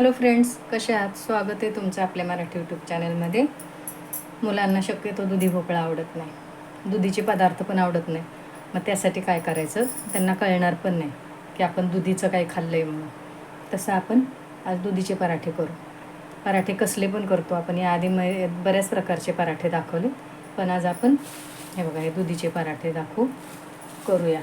Hello friends कसे आहात? स्वागत आहे तुमचं आपल्या मराठी यूट्यूब चॅनलमध्ये मुलांना शक्यतो दुधी भोपळा आवडत नाही. दुधीचे पदार्थ पण आवडत नाही. मग त्यासाठी काय करायचं? त्यांना कळणार पण नाही की आपण दुधीचं काय खाल्लं आहे म्हणून. तसं आपण आज दुधीचे पराठे करू. पराठे कसले पण करतो. आपण याआधी म बऱ्याच प्रकारचे पराठे दाखवले. पण आज आपण हे बघा हे दुधीचे पराठे दाखवू करूया.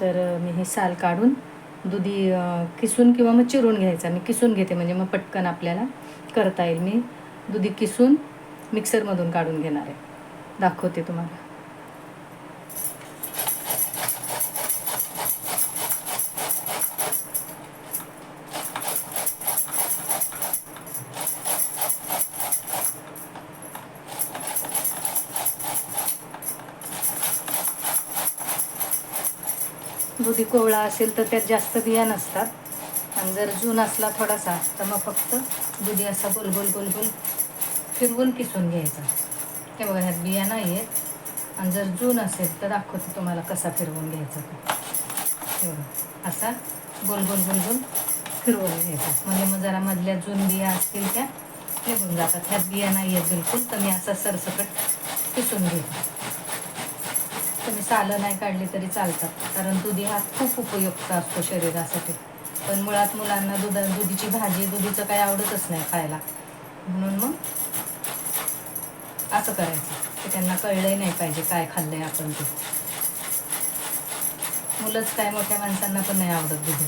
तर मी हे साल काढून दुधी किसून किंवा मग चिरून घ्यायचा. मी किसून घेते म्हणजे मग पटकन आपल्याला करता येईल. मी दुधी किसून मिक्सरमधून काढून घेणार आहे. दाखवते तुम्हाला. दुधी कोवळा असेल तर त्यात जास्त बिया नसतात. आणि जर जून असला थोडासा तर मग फक्त दुधी असा गोल गोल गोल गोल फिरवून किसून घ्यायचा. हे बघा ह्यात बिया नाही आहेत आणि जर जून असेल तर दाखवते तुम्हाला कसा फिरवून घ्यायचा तो. असा गोल गोल गोल गोल फिरवून घ्यायचा. म्हणजे मग जरा मधल्या जून बिया असतील त्या निघून जातात. ह्यात बिया नाही आहेत बिलकुल तर मी असा सरसकट किसून घेतो. तुम्ही सालं नाही काढली तरी चालतात. कारण दुधी हा खूप उपयुक्त असतो शरीरासाठी. पण मुळात मुलांना दुधा दुधीची भाजी दुधीचं काही आवडतच नाही खायला. म्हणून मग असं करायचं. ते त्यांना कळलंही नाही पाहिजे काय खाल्लंय आपण ते. मुलंच काय मोठ्या माणसांना पण नाही आवडत दुधी.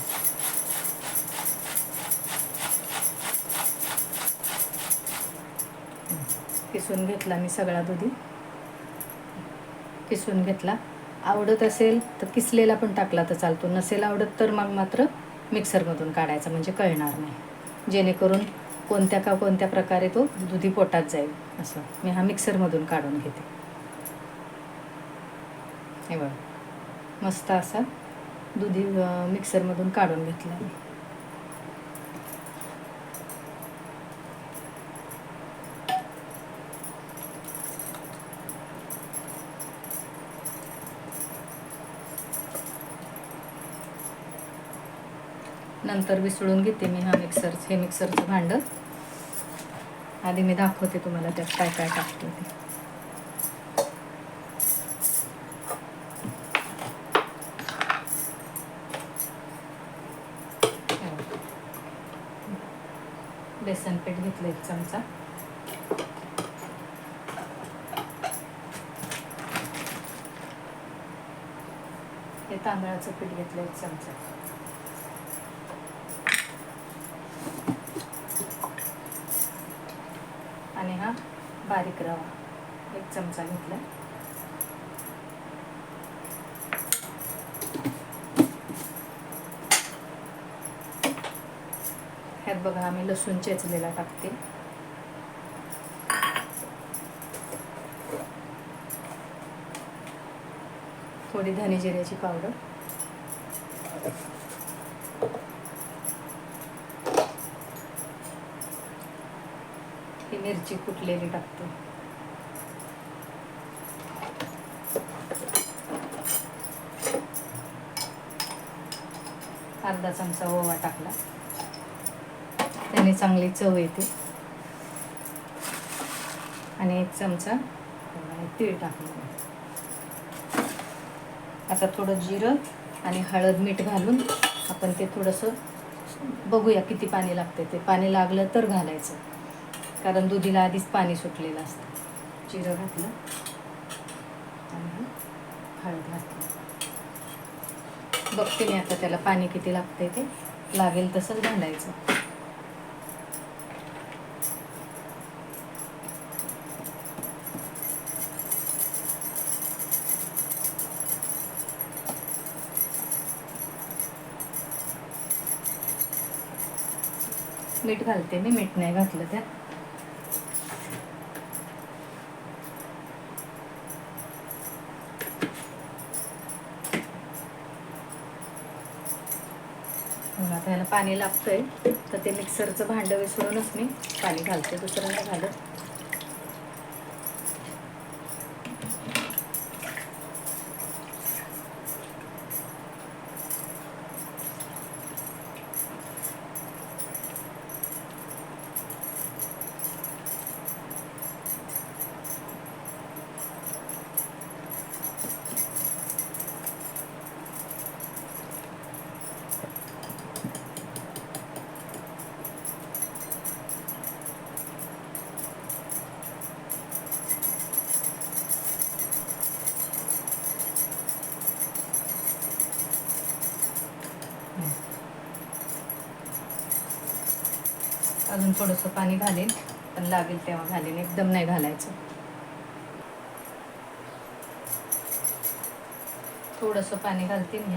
किसून घेतला मी सगळा दुधी. किसून घेतला. आवडत असेल तर किसलेला पण टाकला तर चालतो. नसेल आवडत तर मग मात्र मिक्सरमधून काढायचा म्हणजे कळणार नाही. जेणेकरून कोणत्या का कोणत्या प्रकारे तो दुधी पोटात जाईल असं मी हा मिक्सरमधून काढून घेते. हे बघ. मस्त असा दुधी मिक्सरमधून काढून घेतला नंतर विसळून घेते मी हा मिक्सर हे मिक्सरचं भांडं. आधी मी दाखवते तुम्हाला त्यात काय काय टाकते ते. बेसन पीठ घेतलं एक चमचा. हे तांदळाचं पीठ घेतलं एक चमचा आणि हा बारीक रवा एक चमचा घेतला. ह्यात बघा आम्ही लसूण चेचलेला टाकते. थोडी धने जिऱ्याची पावडर. मिरची कुटलेली टाकते. अर्धा चमचा ओवा टाकला. त्याने चांगली चव येते. आणि एक चमचा तीळ टाकलं. आता थोडं जिरं आणि हळद मीठ घालून आपण ते थोडंसं बघूया किती पाणी लागते ते पाणी लागलं तर घालायचं. कारण दुधीला आधीच पाणी सुटलेलं असतं. जिरं घातलं. आणि हळद घातली. बघते मी आता त्याला पाणी किती लागते ते. लागेल तसंच घालायचं मीठ घालते मी. मीठ नाही घातलं त्यात. पाणी लागतं आहे पाणी लागतंय. तर ते मिक्सरचं भांडं विसरूनच मी पाणी घालते. दुसरं नाही घालत. अजून थोडंसं पाणी घालेन पण लागेल तेव्हा घालेन एकदम नाही घालायचं. थोडंसं पाणी घालते मी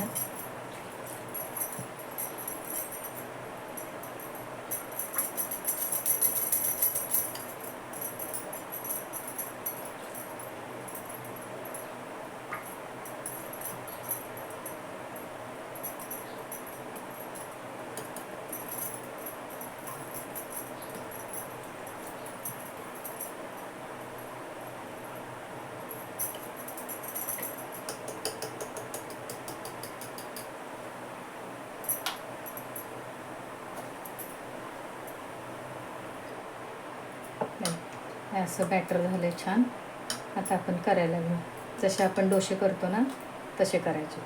हे असं बॅटर झालं छान. आता आपण करायला घेऊ. जसे आपण डोसे करतो ना तसे करायचे.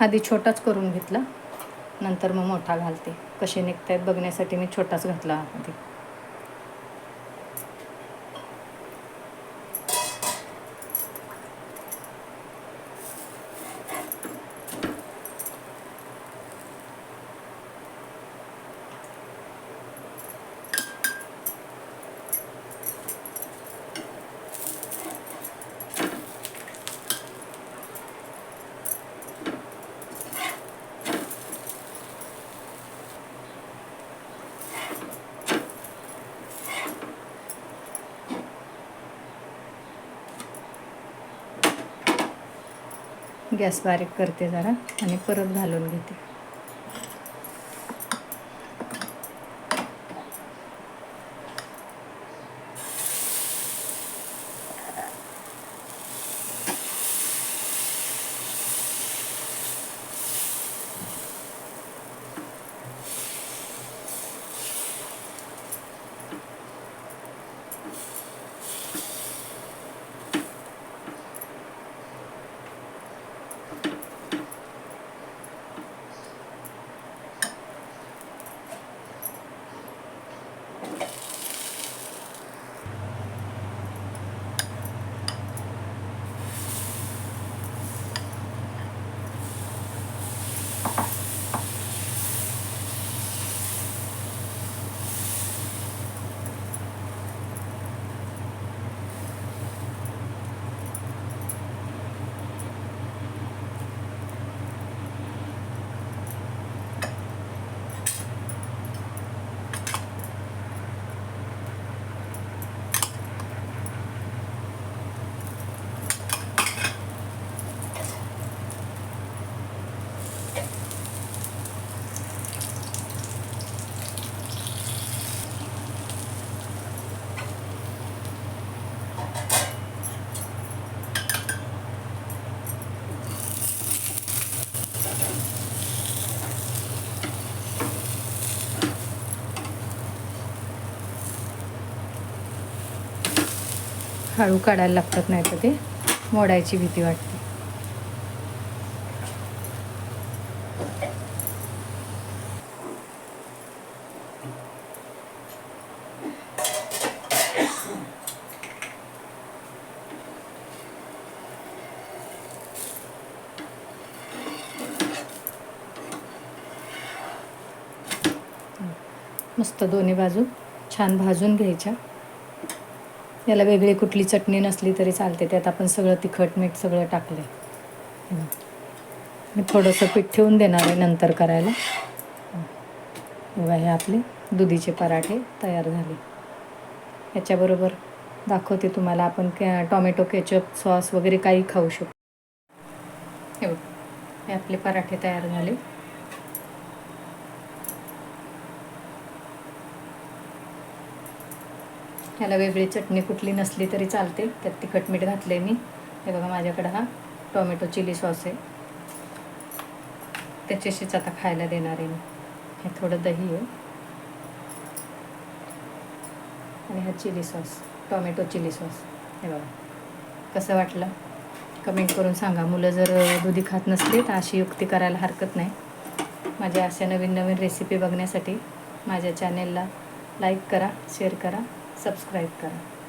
आधी छोटाच करून घेतला. नंतर मग मोठा घालते. कसे आहेत बघण्यासाठी मी छोटाच घातला आधी. गॅस बारीक करते जरा आणि परत घालून घेते. हळू काढायला लागतात नाही तर ते मोडायची भीती वाटते. मस्त दोन्ही बाजू छान भाजून घ्यायच्या. याला वेगळी कुठली चटणी नसली तरी चालते त्यात आपण सगळं तिखट मीठ सगळं टाकले मी थोडंसं पीठ ठेवून देणार आहे नंतर करायला. बघा हे आपले दुधीचे पराठे तयार झाले. याच्याबरोबर दाखवते तुम्हाला आपण कॅ टॉमॅटो केचप सॉस वगैरे काही खाऊ शकतो. हे आपले पराठे तयार झाले. ह्याला वेगळी चटणी कुठली नसली तरी चालते. त्यात तिखट मीठ घातले मी. हे बघा माझ्याकडं हा टोमॅटो चिली सॉस आहे. त्याच्याशीच आता खायला देणार आहे मी. हे थोडं दही आहे. आणि हा chilli sauce tomato chilli sauce. हे बघा कसं वाटलं? कमेंट करून सांगा. मुलं जर दुधी खात नसली तर अशी युक्ती करायला हरकत नाही. माझ्या अशा नवीन नवीन रेसिपी बघण्यासाठी माझ्या चॅनेलला लाईक करा शेअर करा. सबस्क्राईब करा.